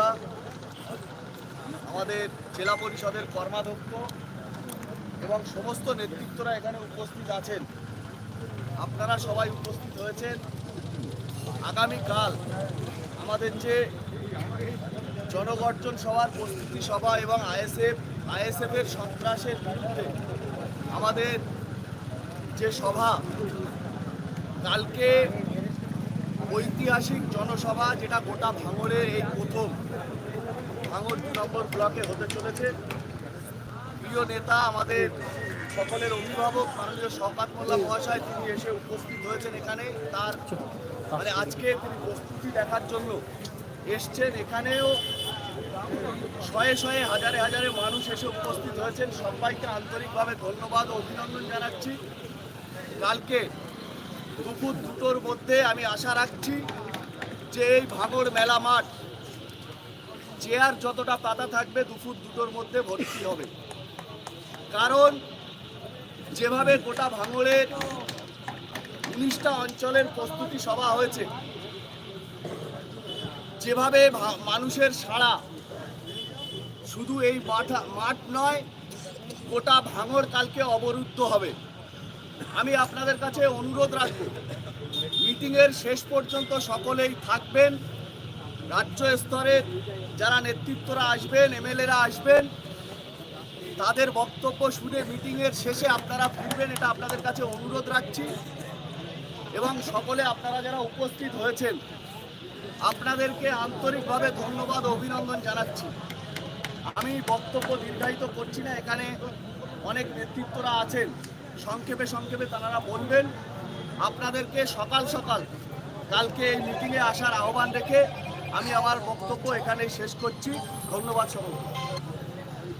মহোদা আমাদের জেলা পরিষদের কর্মাধ্যক্ষ এবং সমস্ত নেতৃত্বরা এখানে উপস্থিত আছেন। আপনারা সবাই উপস্থিত হয়েছেন। আগামীকাল আমাদের যে জনগর্জন সভার প্রস্তুতি সভা এবং আইএসএফ আইএসএফ এর সন্ত্রাসের বিরুদ্ধে আমাদের যে সভা, কালকে ঐতিহাসিক জনসভা যেটা গোটা ভাঙড়ের এই প্রথম ভাঙড় দু নম্বর ব্লকে হতে চলেছে। প্রিয় নেতা, আমাদের সকলের অভিভাবক, মাননীয় শওকাত মোল্লা মহাশয়, তিনি এসে উপস্থিত হয়েছেন এখানে। তার মানে আজকে তিনি প্রস্তুতি দেখার জন্য এসছেন। এখানেও শয়ে শয়ে, হাজারে হাজারে মানুষ এসে উপস্থিত হয়েছেন। সবাইকে আন্তরিকভাবে ধন্যবাদ ও অভিনন্দন জানাচ্ছি। কালকে দুপুর দুটোর মধ্যে আমি আশা রাখছি যে এই ভাঙড় মেলা মাঠ চেয়ার যতটা পাতা থাকবে দুপুর দুটোর মধ্যে ভর্তি হবে। কারণ যেভাবে গোটা ভাঙড়ের উনিশটা অঞ্চলের প্রস্তুতি সভা হয়েছে, যেভাবে মানুষের সাড়া শুধু এই মাঠা, মাঠ নয়, গোটা ভাঙর কালকে অবরুদ্ধ হবে। আমি আপনাদের কাছে অনুরোধ রাখব মিটিংয়ের শেষ পর্যন্ত সকলেই থাকবেন, রাজ্য স্তরে যারা নেতৃত্বরা আসবেন, এমএলএরা আসবেন, তাদের বক্তব্য শুনে মিটিংয়ের শেষে আপনারা ফিরবেন, এটা আপনাদের কাছে অনুরোধ রাখছি। এবং সকলে আপনারা যারা উপস্থিত হয়েছেন, আপনাদেরকে আন্তরিকভাবে ধন্যবাদ, অভিনন্দন জানাচ্ছি। আমি বক্তব্য দীর্ঘায়িত করছি না, এখানে অনেক নেতৃত্বরা আছেন। সংক্ষেপে সংক্ষেপে তারা বলবেন আপনাদেরকে সকাল সকাল কালকে এই মিটিংয়ে আসার আহ্বান রেখে আমি আমার বক্তব্য এখানেই শেষ করছি। ধন্যবাদ সকলকে।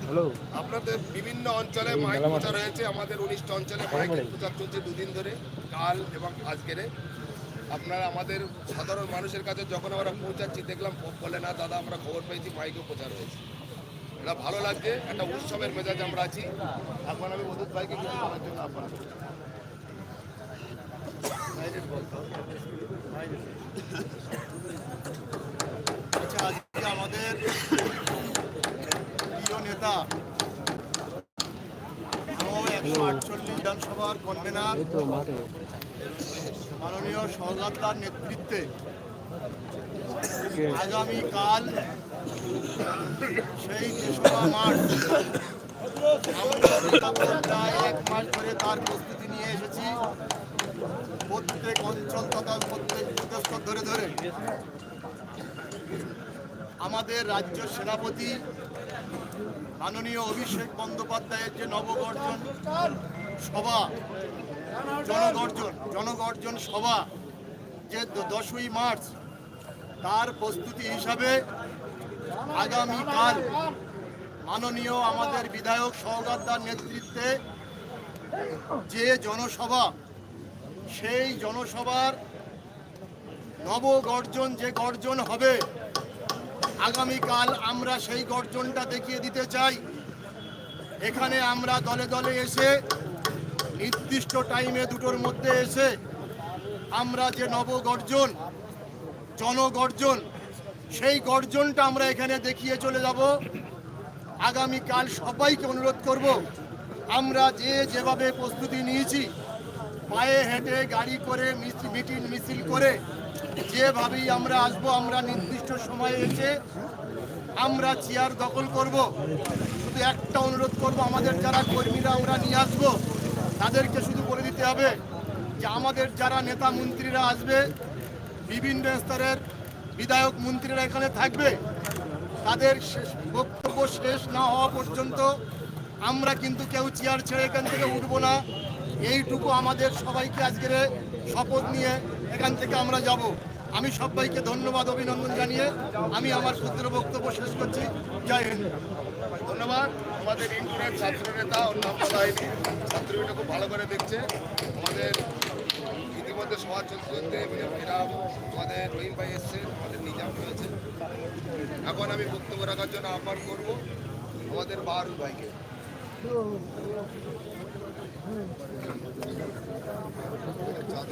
হ্যালো। আপনাদের বিভিন্ন অঞ্চলে মাইক প্রচার হয়েছে আমাদের উনিশটা অঞ্চলে মাইক প্রচার চলছে দুদিন ধরে কাল এবং আজকেরে আপনারা আমাদের সাধারণ মানুষের কাছে যখন আমরা পৌঁছাচ্ছি দেখলাম বলে না দাদা আমরা খবর পেয়েছি মাইকেও প্রচার হয়েছে এটা ভালো লাগছে, একটা উৎসবের মেজাজ আমরা আছি। এখন আমি মধুর ভাইকে কিছু বলার জন্য আপনার আচ্ছা আমাদের প্রিয় নেতা একশো আটচল্লিশ বিধানসভার কনভেনার, মাননীয় সহগাতার নেতৃত্বে, আগামীকাল সেই প্রায় এক মাস ধরে তার প্রস্তুতি নিয়ে এসেছি। প্রত্যেক অঞ্চল তথা প্রত্যেক বুথস্তর ধরে ধরে। আমাদের রাজ্য সেনাপতি মাননীয় অভিষেক বন্দ্যোপাধ্যায়ের যে নবগর্জন সভা, জনগর্জন জনগর্জন সভা যে দশই মার্চ, তার প্রস্তুতি হিসাবে আগামীকাল মাননীয় আমাদের বিধায়ক সৌগাতার নেতৃত্বে যে জনসভা, সেই জনসভার নবগর্জন যে গর্জন হবে, আগামীকাল আমরা সেই গর্জনটা দেখিয়ে দিতে চাই। এখানে আমরা দলে দলে এসে, নির্দিষ্ট টাইমে দুটোর মধ্যে এসে আমরা যে নবগর্জন, জনগর্জন সেই গর্জনটা আমরা এখানে দেখিয়ে চলে যাব। আগামীকাল সবাইকে অনুরোধ করব, আমরা যে যেভাবে প্রস্তুতি নিয়েছি, পায়ে হেঁটে গাড়ি করে মিটিং মিছিল করে, যেভাবেই আমরা আসব, আমরা নির্দিষ্ট সময়ে এসে আমরা চেয়ার দখল করব। শুধু একটা অনুরোধ করব, আমাদের যারা কর্মীরা আমরা নিয়ে আসব, তাদেরকে শুধু বলে দিতে হবে যে, আমাদের যারা নেতা মন্ত্রীরা আসবে, বিভিন্ন স্তরের বিধায়ক মন্ত্রীরা এখানে থাকবে। তাদের বক্তব্য শেষ না হওয়া পর্যন্ত আমরা কিন্তু কেউ চেয়ার ছেড়ে এখান থেকে উঠবো না। এইটুকু আমাদের সবাইকে আজকের শপথ নিয়ে এখান থেকে আমরা যাব। আমি সবাইকে ধন্যবাদ, অভিনন্দন জানিয়ে আমি আমার সূত্র বক্তব্য শেষ করছি। জয় হিন্দ। ধন্যবাদ। আমাদের ইন্টারনেট ছাত্র নেতা বাহিনী ছাত্রীটা খুব ভালো করে দেখছে। আমাদের ইতিমধ্যে সভা চলতে চলতে আমাদের রহিম ভাই এসছে আমাদের নিজাম রয়েছে এখন আমি বক্তব্য রাখার জন্য আহ্বান করব আমাদের বাহারুল ভাইকে।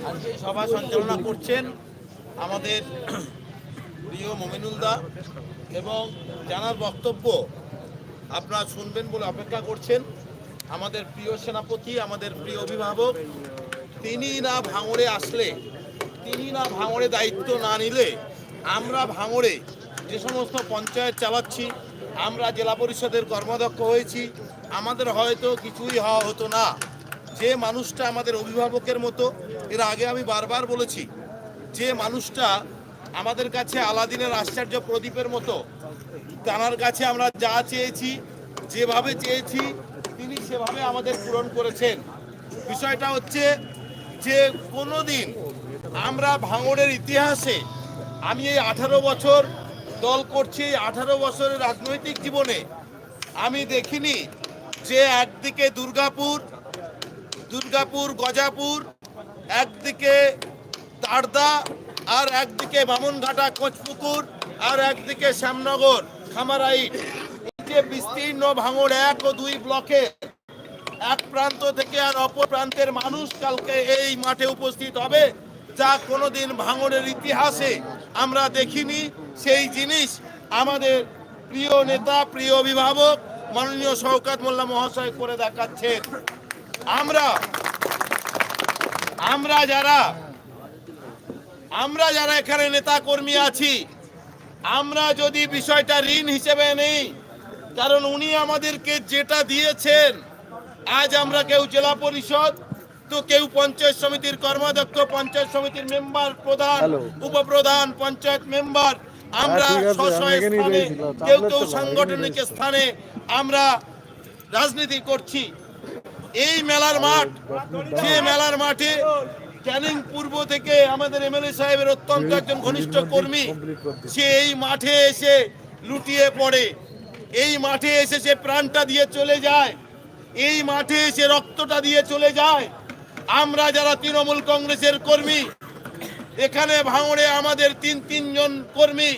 আজকে সভা সঞ্চালনা করছেন আমাদের প্রিয় মমিনুল দা এবং জানার বক্তব্য আপনারা শুনবেন বলে অপেক্ষা করছেন। আমাদের প্রিয় সেনাপতি, আমাদের প্রিয় অভিভাবক তিনি না ভাঙড়ে আসলে, তিনি না ভাঙড়ে দায়িত্ব না নিলে আমরা ভাঙড়ে যে সমস্ত পঞ্চায়েত চালাচ্ছি, আমরা জেলা পরিষদের কর্মাধ্যক্ষ হয়েছি, আমাদের হয়তো কিছুই হওয়া হতো না। যে মানুষটা আমাদের অভিভাবকের মতো, এর আগে আমি বারবার বলেছি, যে মানুষটা আমাদের কাছে আলাদিনের আশ্চর্য প্রদীপের মতো, তার কাছে আমরা যা চেয়েছি, যেভাবে চেয়েছি, তিনি সেভাবে আমাদের পূরণ করেছেন। বিষয়টা হচ্ছে যে কোনো দিন আমরা ভাঙড়ের ইতিহাসে আমি এই আঠারো বছর দল করছি, এই আঠারো বছরের রাজনৈতিক জীবনে আমি দেখিনি যে একদিকে দুর্গাপুর দুর্গাপুর, গজাপুর, একদিকে তারদা আর একদিকে বামনঘাটা, কোচপুকুর আর একদিকে শ্যামনগর খামারাই এই যে বিস্তীর্ণ ভাঙড় এক ও দুই ব্লকে এক প্রান্ত থেকে আর অপর প্রান্তের মানুষ কালকে এই মাঠে উপস্থিত হবে, যা কোনোদিন ভাঙড়ের ইতিহাসে আমরা দেখিনি। সেই জিনিস আমাদের প্রিয় নেতা, প্রিয় অভিভাবক, মাননীয় শওকাত মোল্লা মহাশয় করে দেখাচ্ছেন। আমরা আমরা যারা আমরা যারা এখানে নেতা কর্মী আছি, আমরা যদি বিষয়টা ঋণ হিসেবে নেই, কারণ উনি আমাদেরকে যেটা দিয়েছেন আজ আমরা কেউ জেলা পরিষদ তো কেউ পঞ্চায়েত সমিতির কর্মাধ্যক্ষ পঞ্চায়েত সমিতির মেম্বার প্রধান উপপ্রধান পঞ্চায়েত মেম্বার। আমরা হ্যাঁ, স্থানে কেউ কেউ সাংগঠনিক স্থানে আমরা রাজনীতি করছি। এই মেলার মাঠ যে মেলার মাঠে ক্যানিং পূর্ব থেকে আমাদের এমএলএ সাহেবের অত্যন্ত একজন ঘনিষ্ঠ কর্মী সে এই মাঠে এসে লুটিয়ে পড়ে। এই মাঠে এসে সে প্রাণটা দিয়ে চলে যায়। এই মাঠে এসে রক্তটা দিয়ে চলে যায়। আমরা যারা তৃণমূল কংগ্রেসের কর্মী, এখানে ভাঙড়ে আমাদের তিন তিনজন কর্মী,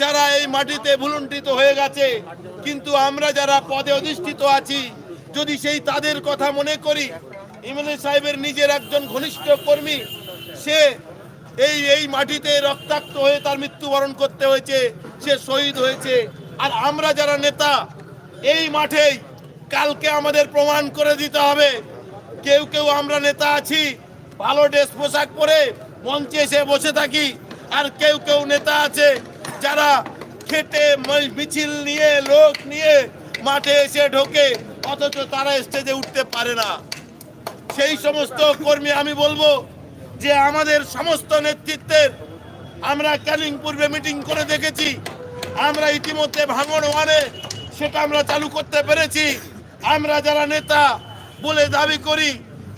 যারা এই মাটিতে ভুলুণ্ঠিত হয়ে গেছে। কিন্তু আমরা যারা পদে অধিষ্ঠিত আছি, যদি সেই তাদের কথা মনে করি, ইমরান সাহেবের নিজের একজন ঘনিষ্ঠ কর্মী, সে এই এই মাটিতে রক্তাক্ত হয়ে তার মৃত্যুবরণ করতে হয়েছে, সে শহীদ হয়েছে। আর আমরা যারা নেতা, এই মাঠেই কালকে আমাদের প্রমাণ করে দিতে হবে। কেউ কেউ আমরা নেতা আছি, ভালো ড্রেস পোশাক পরে মঞ্চে এসে বসে থাকি। আর কেউ কেউ নেতা আছে, যারা খেটে মিছিল নিয়ে, লোক নিয়ে মাঠে এসে ঢোকে, অথচ তারা স্টেজে উঠতে পারে না। সেই সমস্ত কর্মী আমি বলব যে আমাদের সমস্ত নেতৃত্বের আমরা ক্যানিং পূর্বে মিটিং করে দেখেছি। আমরা ইতিমধ্যে ভাঙন ওয়ানে সেটা আমরা চালু করতে পেরেছি। আমরা যারা নেতা বলে দাবি করি,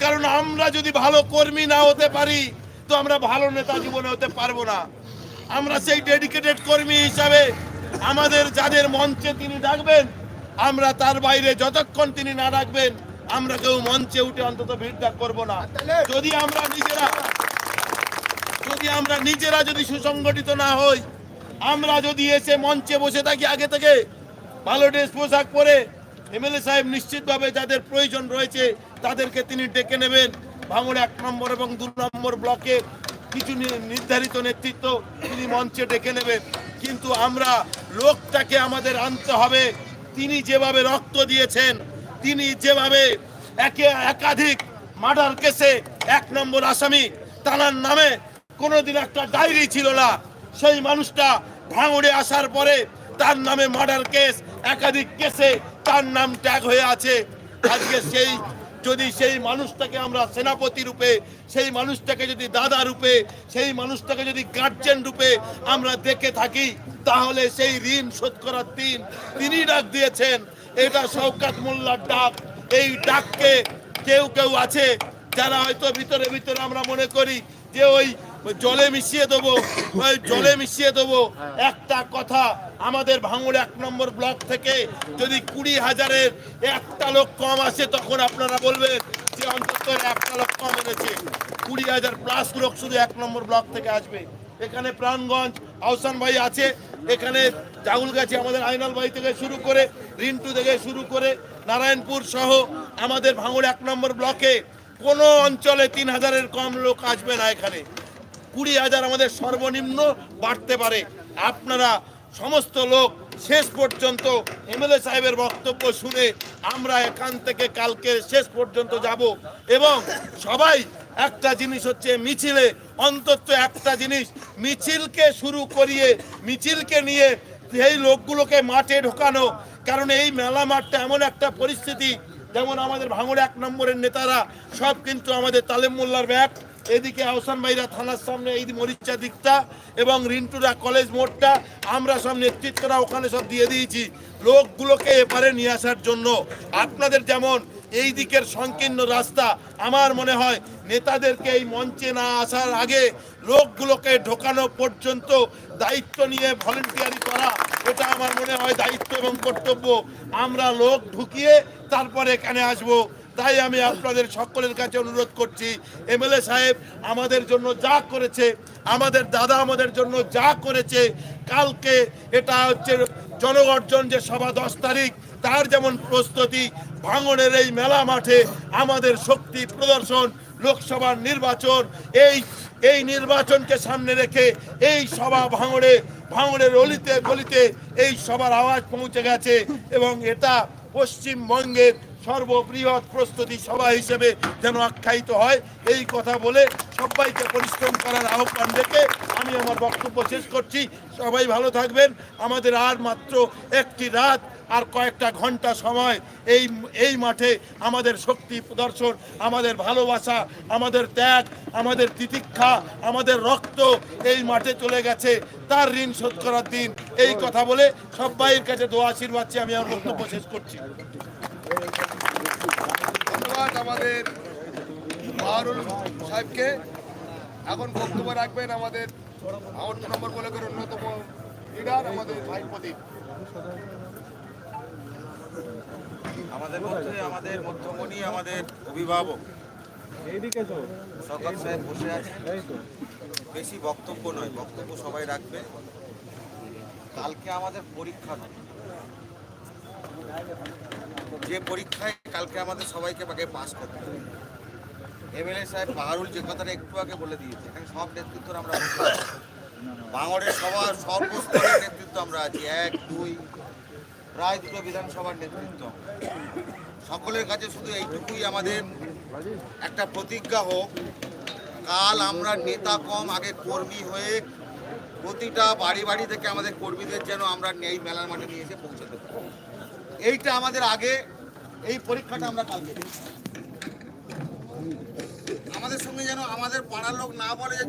কারণ আমরা যদি ভালো কর্মী না হতে পারি, তো আমরা ভালো নেতা জীবনে হতে পারব না। আমরা সেই ডেডিকেটেড কর্মী হিসাবে আমাদের যাদের মঞ্চে তিনি ডাকবেন, আমরা তার বাইরে যতক্ষণ তিনি না ডাকবেন, আমরা কেউ মঞ্চে উঠে অন্তত ভিড় করব না। যদি আমরা নিজেরা, যদি আমরা নিজেরা যদি সুসংগঠিত না হই, আমরা যদি এসে মঞ্চে বসে থাকি আগে থেকে, ভালো ড্রেস পোশাক পরে এমএলএ সাহেব নিশ্চিতভাবে যাদের প্রয়োজন রয়েছে, তাদেরকে তিনি ডেকে নেবেন। ভাঙড় এক নম্বর এবং দু নম্বর ব্লকে কিছু নির্ধারিত নেতৃত্ব তিনি মঞ্চে ডেকে নেবেন। কিন্তু আমরা লোকটাকে আমাদের আনতে হবে। তিনি যেভাবে রক্ত দিয়েছেন, তিনি যেভাবে একে একাধিক মার্ডার কেসে এক নম্বর আসামি, তার নামে কোনোদিন একটা ডায়েরি ছিল না। সেই মানুষটা ভাঙড়ে আসার পরে তার নামে মার্ডার কেস, একাধিক কেসে তার নাম ট্যাগ হয়ে আছে। আজকে সেই, যদি সেই মানুষটাকে আমরা সেনাপতি রূপে, সেই মানুষটাকে যদি দাদা রূপে, সেই মানুষটাকে যদি গার্জেন রূপে আমরা দেখে থাকি, তাহলে সেই ঋণ শোধ করার দিন তিনি ডাক দিয়েছেন। এটা শওকাত মোল্লার ডাক। এই ডাককে কেউ কেউ আছে, যারা হয়তো ভিতরে ভিতরে আমরা মনে করি যে ওই জলে মিশিয়ে দেবো, ওই জলে মিশিয়ে দেবো। একটা কথা, আমাদের ভাঙড় এক নম্বর ব্লক থেকে যদি কুড়ি হাজারের একটা লোক কম আসে, তখন আপনারা বলবেন যে অন্তত একটা লোক কম এনেছে। কুড়ি হাজার প্লাস লোক শুধু এক নম্বর ব্লক থেকে আসবে। এখানে প্রাণগঞ্জ, আহসান ভাই আছে। এখানে জাগুলগাছি আমাদের আইনাল ভাই থেকে শুরু করে, রিন্টু থেকে শুরু করে, নারায়ণপুর সহ আমাদের ভাঙড় এক নম্বর ব্লকে কোনো অঞ্চলে তিন হাজারের কম লোক আসবে না এখানে। কুড়ি হাজার আমাদের সর্বনিম্ন বাড়তে পারে। আপনারা সমস্ত লোক শেষ পর্যন্ত এমএলএ সাহেবের বক্তব্য শুনে আমরা এখান থেকে কালকে শেষ পর্যন্ত যাব এবং সবাই একটা জিনিস হচ্ছে মিছিলে, অন্তত একটা জিনিস, মিছিলকে শুরু করিয়ে, মিছিলকে নিয়ে এই লোকগুলোকে মাঠে ঢোকানো, কারণ এই মেলা মাঠটা এমন একটা পরিস্থিতি, যেমন আমাদের ভাঙড় এক নম্বরের নেতারা, সব কিন্তু আমাদের তালেম মোল্লার ব্যাগ এদিকে আহসান ভাইরা থানার সামনে এই মরিচা দিকটা এবং রিন্টুরা কলেজ মোড়টা, আমরা সব নেতৃত্বরা ওখানে সব দিয়ে দিয়েছি। লোকগুলোকে এপারে নিয়ে আসার জন্য। আপনাদের যেমন এই দিকের সংকীর্ণ রাস্তা, আমার মনে হয় নেতাদেরকে এই মঞ্চে না আসার আগে লোকগুলোকে ঢোকানো পর্যন্ত দায়িত্ব নিয়ে ভলেন্টিয়ারি করা, এটা আমার মনে হয় দায়িত্ব এবং কর্তব্য। আমরা লোক ঢুকিয়ে তারপরে এখানে আসব। তাই আমি আপনাদের সকলের কাছে অনুরোধ করছি, এমএলএ সাহেব আমাদের জন্য যা করেছে, আমাদের দাদা আমাদের জন্য যা করেছে, কালকে এটা হচ্ছে জনগর্জন যে সভা দশ তারিখ, তার যেমন প্রস্তুতি, ভাঙনের এই মেলা মাঠে আমাদের শক্তি প্রদর্শন, লোকসভার নির্বাচন, এই এই নির্বাচনকে সামনে রেখে এই সভা ভাঙড়ে, ভাঙড়ের অলিতে গলিতে এই সবার আওয়াজ পৌঁছে গেছে এবং এটা পশ্চিমবঙ্গের সর্ববৃহৎ প্রস্তুতি সভা হিসেবে যেন আখ্যায়িত হয়। এই কথা বলে সবাইকে পরিশ্রম করার আহ্বান রেখে আমি আমার বক্তব্য শেষ করছি। সবাই ভালো থাকবেন। আমাদের আর মাত্র একটি রাত আর কয়েকটা ঘণ্টা সময় এই এই মাঠে আমাদের শক্তি প্রদর্শন, আমাদের ভালোবাসা, আমাদের ত্যাগ, আমাদের তিতিক্ষা, আমাদের রক্ত এই মাঠে চলে গেছে। তার ঋণ শোধ করার দিন। এই কথা বলে সবাইয়ের কাছে দোয়া আশীর্বাদ চেয়ে আমি আমার বক্তব্য শেষ করছি। ধন্যবাদ আমাদের বাহারুল সাহেবকে। এখন বক্তব্য রাখবেন আমাদের আমার দু নম্বর ব্লকের অন্যতম লিডার আমাদের ভাই প্রদীপ। আমাদের মধ্যে, আমাদের মধ্যমণি, আমাদের অভিভাবক। সরকার সাহেব বসে আছে এই তো বেশি বক্তব্য নয়, বক্তব্য সবাই রাখবে। কালকে আমাদের পরীক্ষা যে পরীক্ষায় কালকে আমাদের সবাইকে আগে পাস করতে হবে। এমএলএ সাহেব বাহারুল যে কথাটা একটু আগে বলে দিয়েছে, এখানে সব নেতৃত্ব আমরা। বাঙড়ের সবার সর্বস্তরের নেতৃত্ব আমরা আছি। এক, দুই, প্রায় দুটো বিধানসভার নেতৃত্ব সকলের কাছে শুধু এইটুকুই আমাদের একটা প্রতিজ্ঞা হোক, কাল আমরা নেতা কম, আগে কর্মী হয়ে প্রতিটা বাড়ি বাড়ি থেকে আমাদের কর্মীদের যেন আমরা এই মেলার মাঠে নিয়ে এসে পৌঁছে দেবো এইটা আমাদের আগে এই পরীক্ষাটা আমরা কালকে। আমাদের সঙ্গে যেন আমাদের পাড়ার লোক না বলে যে